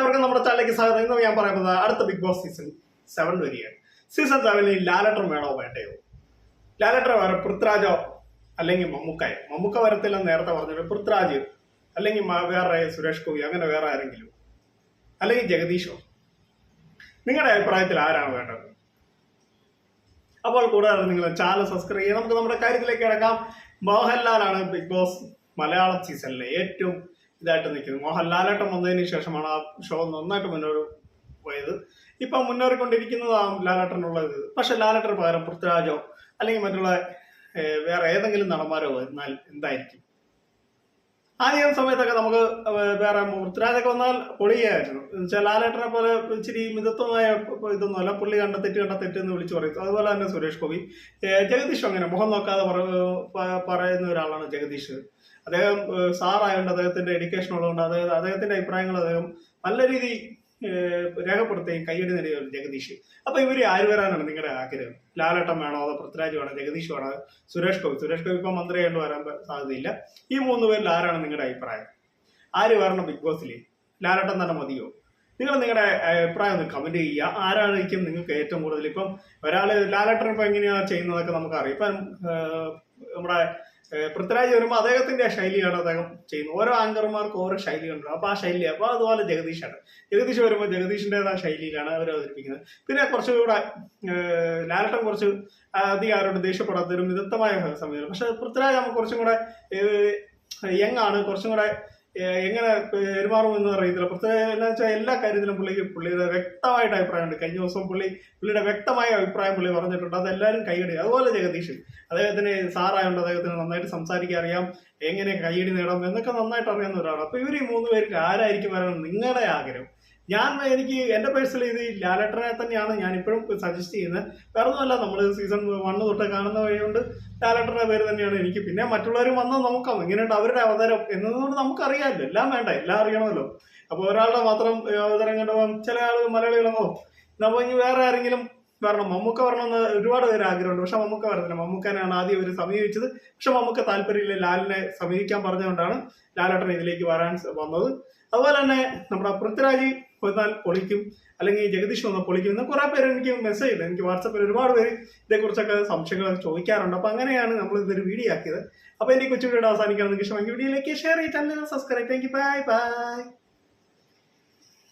അവർക്ക് നമ്മുടെ ചാനലിലേക്ക് സ്വാഗതം. ഇന്ന് ഞാൻ പറയുന്നത് അടുത്ത ബിഗ് ബോസ് സീസൺ സെവൻ വരികയാണ്. സീസൺ സെവനിൽ ലാലട്ടർ വേണോ വേണ്ടയോ? ലാലട്ടർ വേറെ പൃഥ്വിരാജോ അല്ലെങ്കിൽ മമ്മൂക്കായോ മമ്മൂക്ക വരത്തില്ലെന്ന് നേരത്തെ പറഞ്ഞിട്ട് പൃഥ്വിരാജ് അല്ലെങ്കിൽ വേറെ സുരേഷ് ഗോപി അങ്ങനെ വേറെ ആരെങ്കിലും? അല്ലെങ്കിൽ ജഗദീഷോ? നിങ്ങളുടെ അഭിപ്രായത്തിൽ ആരാണ് വേണ്ടത്? അപ്പോൾ കൂടാതെ നിങ്ങൾ ചാനൽ സബ്സ്ക്രൈബ് ചെയ്യുക നമുക്ക് നമ്മുടെ കാര്യത്തിലേക്ക് കിടക്കാം. മോഹൻലാലാണ് ബിഗ് ബോസ് മലയാളം സീസണിലെ ഏറ്റവും ഇതായിട്ട് നിൽക്കുന്നത് മോഹൻലാലേട്ടൻ വന്നതിന് ശേഷമാണ് ആ ഷോ നന്നായിട്ട് മുന്നോട്ട് പോയത്. ഇപ്പം മുന്നേറിക്കൊണ്ടിരിക്കുന്നതാണ് ലാലേട്ടനുള്ള ഇത് പക്ഷെ ലാലേട്ടന് പകരം പൃഥ്വിരാജോ അല്ലെങ്കിൽ മറ്റുള്ള വേറെ ഏതെങ്കിലും നടന്മാരോ വന്നാൽ എന്തായിരിക്കും? ആദ്യം സമയത്തൊക്കെ നമുക്ക് വേറെ പൃഥ്വിരാജൊക്കെ വന്നാൽ പൊളിയായിരുന്നു. എന്നുവെച്ചാൽ ലാലേട്ടനെ പോലെ ഇച്ചിരി മിതത്വമായ ഇതൊന്നും അല്ല പുള്ളി കണ്ട തെറ്റ് കണ്ട തെറ്റ് എന്ന് വിളിച്ചു പറയും. അതുപോലെ തന്നെ സുരേഷ് ഗോപി. ജഗദീഷ് അങ്ങനെ മുഖം നോക്കാതെ പറയുന്ന ഒരാളാണ് ജഗദീഷ്. അദ്ദേഹം സാറായതുകൊണ്ട് അദ്ദേഹത്തിന്റെ എഡ്യൂക്കേഷൻ ഉള്ളതുകൊണ്ട് അദ്ദേഹം അദ്ദേഹത്തിന്റെ അഭിപ്രായങ്ങൾ അദ്ദേഹം നല്ല രീതി രേഖപ്പെടുത്തുകയും കയ്യടി നേടിയ ജഗദീഷ്. അപ്പൊ ഇവർ ആര് വരാനാണ് നിങ്ങളുടെ ആഗ്രഹം? ലാലേട്ടൻ വേണോ അതോ പൃഥ്വിരാജ് വേണോ? ജഗദീഷ് വേണോ? സുരേഷ് ഗോപി? സുരേഷ് ഗോപി ഇപ്പൊ മന്ത്രിയായിട്ട് വരാൻ സാധ്യതയില്ല. ഈ മൂന്ന് പേരിൽ ആരാണ് നിങ്ങളുടെ അഭിപ്രായം? ആര് വരണം ബിഗ് ബോസിൽ ലാലേട്ടൻ തന്നെ മതിയോ? നിങ്ങൾ നിങ്ങളുടെ അഭിപ്രായം ഒന്ന് കമന്റ് ചെയ്യുക. ആരായിരിക്കും നിങ്ങൾക്ക് ഏറ്റവും കൂടുതൽ ഇപ്പം ഒരാൾ ലാലേട്ടൻ ഇപ്പൊ എങ്ങനെയാണ് ചെയ്യുന്നതൊക്കെ നമുക്കറിയാം. ഇപ്പം നമ്മുടെ പൃഥ്വിരാജ് വരുമ്പോൾ അദ്ദേഹത്തിന്റെ ശൈലിയാണ് അദ്ദേഹം ചെയ്യുന്നത്. ഓരോ ആങ്കർമാർക്കും ഓരോ ശൈലിയുണ്ട് അപ്പൊ ആ ശൈലി അപ്പൊ അതുപോലെ ജഗദീഷാണ്. ജഗദീഷ് വരുമ്പോൾ ജഗദീഷിന്റേതായ ശൈലിയിലാണ് അവർ അവതരിപ്പിക്കുന്നത്. പിന്നെ കുറച്ചുകൂടെ ലാലട്ടം കുറച്ച് അധികം ആരോട് ദേഷ്യപ്പെടാത്തൊരു മിതത്വമായ സമയമാണ്. പക്ഷെ പൃഥ്വിരാജ് നമുക്ക് കുറച്ചും കൂടെ യങ് ആണ്. കുറച്ചും കൂടെ എങ്ങനെ പെരുമാറുമെന്ന് അറിയത്തില്ല. പ്രത്യേക എന്താ വെച്ചാൽ എല്ലാ കാര്യത്തിലും പുള്ളിക്ക് പുള്ളിയുടെ വ്യക്തമായിട്ട് അഭിപ്രായമുണ്ട്. കഴിഞ്ഞ ദിവസം പുള്ളി പുള്ളിയുടെ വ്യക്തമായ അഭിപ്രായം പുള്ളി പറഞ്ഞിട്ടുണ്ട്. അതെല്ലാവരും കൈയടി അതുപോലെ ജഗദീഷ് അദ്ദേഹത്തിന് സാറായതുകൊണ്ട് അദ്ദേഹത്തിന് നന്നായിട്ട് സംസാരിക്കാൻ അറിയാം. എങ്ങനെ കൈയടി നേടാം എന്നൊക്കെ നന്നായിട്ട് അറിയാവുന്ന ഒരാളാണ്. അപ്പൊ ഇവർ ഈ മൂന്ന് പേർക്ക് ആരായിരിക്കും വരണം നിങ്ങളുടെ ആഗ്രഹം? ഞാൻ എനിക്ക് എന്റെ പേഴ്സണലി ഇത് ലാലേട്ടനെ തന്നെയാണ് ഞാൻ ഇപ്പോഴും സജസ്റ്റ് ചെയ്യുന്നത്. വേറെ ഒന്നുമല്ല നമ്മൾ സീസൺ വണ്ണ് തൊട്ട് കാണുന്ന വഴിയുണ്ട്. ലാലേട്ടന്റെ പേര് തന്നെയാണ് എനിക്ക്. പിന്നെ മറ്റുള്ളവരും വന്നാൽ നോക്കാം. എങ്ങനെയുണ്ട് അവരുടെ അവതാരം എന്നതുകൊണ്ട് നമുക്കറിയാമല്ലോ. എല്ലാം വേണ്ട എല്ലാം അറിയണമല്ലോ. അപ്പോൾ ഒരാളുടെ മാത്രം അവതാരം കണ്ടപ്പോൾ ചില ആളുകൾ മലയാളികളോ നമ്മൾ ഇനി വേറെ ആരെങ്കിലും വരണം. മമ്മൂക്ക വരണമെന്ന് ഒരുപാട് പേര് ആഗ്രഹമുണ്ട്. പക്ഷെ മമ്മൂക്ക വരുന്നില്ല മമ്മൂക്കനാണ് ആദ്യം ഇവർ സമീപിച്ചത്. പക്ഷെ മമ്മൂക്ക താല്പര്യമില്ല ലാലിനെ സമീപിക്കാൻ പറഞ്ഞുകൊണ്ടാണ് ലാലേട്ടൻ ഇതിലേക്ക് വരാൻ വന്നത്. അതുപോലെ തന്നെ നമ്മുടെ പൃഥ്വിരാജ് വന്നാൽ പൊളിക്കും. അല്ലെങ്കിൽ ജഗദീഷ് വന്നാൽ പൊളിക്കും എന്ന് കുറെ പേര് എനിക്ക് മെസ്സേജ് ഇല്ല എനിക്ക് വാട്സപ്പിൽ ഒരുപാട് പേര് ഇതേക്കുറിച്ചൊക്കെ സംശയങ്ങൾ ചോദിക്കാറുണ്ട്. അപ്പൊ അങ്ങനെയാണ് നമ്മൾ ഇതൊരു വീഡിയോ ആക്കിയത്. അപ്പൊ എനിക്ക് കൊച്ചു വീഡിയോ അവസാനിക്കാൻ നിങ്ങൾക്ക് ഇഷ്ടമെങ്കിൽ വീഡിയോയിലേക്ക് share channel subscribe thank you bye bye